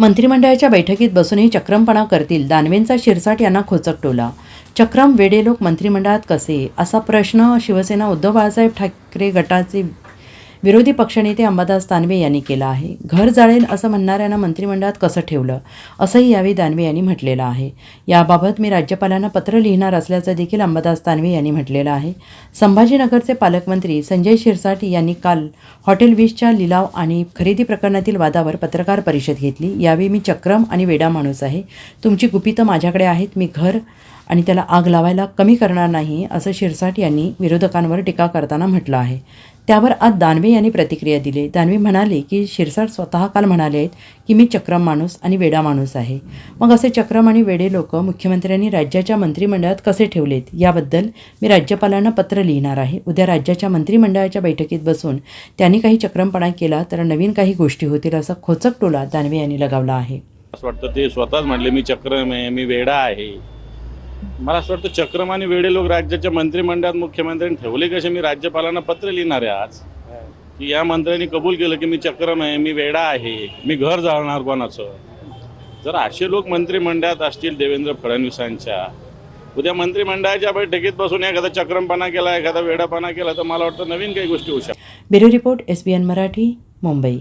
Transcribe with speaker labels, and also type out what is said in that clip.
Speaker 1: मंत्रिमंडळाच्या बैठकीत बसूनही चक्रमपणा करतील. दानवेंचा शिरसाट यांना खोचक टोला. चक्रम वेडे लोक मंत्रिमंडळात कसे? असा प्रश्न शिवसेना उद्धव बाळासाहेब ठाकरे गटाचे विरोधी पक्षनेते अंबादास दानवे यांनी केला आहे. घर जाळेल असं म्हणणाऱ्यांना मंत्रिमंडळात कसं ठेवलं? असंही यावेळी दानवे यांनी म्हटलेलं आहे. याबाबत मी राज्यपालांना पत्र लिहिणार असल्याचं देखील अंबादास दानवे यांनी म्हटलेलं आहे. संभाजीनगरचे पालकमंत्री संजय शिरसाट यांनी काल हॉटेल विशच्या लिलाव आणि खरेदी प्रकरणातील वादावर पत्रकार परिषद घेतली. यावेळी मी चक्रम आणि वेडा माणूस आहे. तुमची गुपितं माझ्याकडे आहेत. मी घर आणि त्याला आग लावायला कमी करणार नाही असं शिरसाट यांनी विरोधकांवर टीका करताना म्हटलं आहे. त्यावर आज दानवे यांनी प्रतिक्रिया दिली. दानवे म्हणाले की शिरसाट स्वतः काल म्हणाले आहेत की मी चक्रम माणूस आणि वेडा माणूस आहे. मग असे चक्रम आणि वेडे लोक मुख्यमंत्र्यांनी राज्याच्या मंत्रिमंडळात कसे ठेवलेत? याबद्दल मी राज्यपालांना पत्र लिहिणार आहे. उद्या राज्याच्या मंत्रिमंडळाच्या बैठकीत बसून त्यांनी काही चक्रमपणा केला तर नवीन काही गोष्टी होतील असा खोचक टोला दानवे यांनी लगावला आहे.
Speaker 2: असं वाटतं ते स्वतःच म्हटले मी चक्रम आहे मी वेडा आहे. मला असं वाटतं चक्रम आणि वेडे लोक राज्याच्या मंत्रिमंडळात मुख्यमंत्र्यांनी ठेवले कसे मी राज्यपालांना पत्र लिहिणार आहे आज. की या मंत्र्यांनी कबूल केलं की मी चक्रम आहे मी वेडा आहे मी घर जाणार कोणाचं? जर असे लोक मंत्रिमंडळात असतील देवेंद्र फडणवीसांच्या उद्या मंत्रिमंडळाच्या बैठकीत बसून एखादा चक्रमपणा केला एखादा वेडापणा केला तर मला वाटतं नवीन काही गोष्टी होऊ शकतात.
Speaker 1: Bureau report S B N Marathi Mumbai.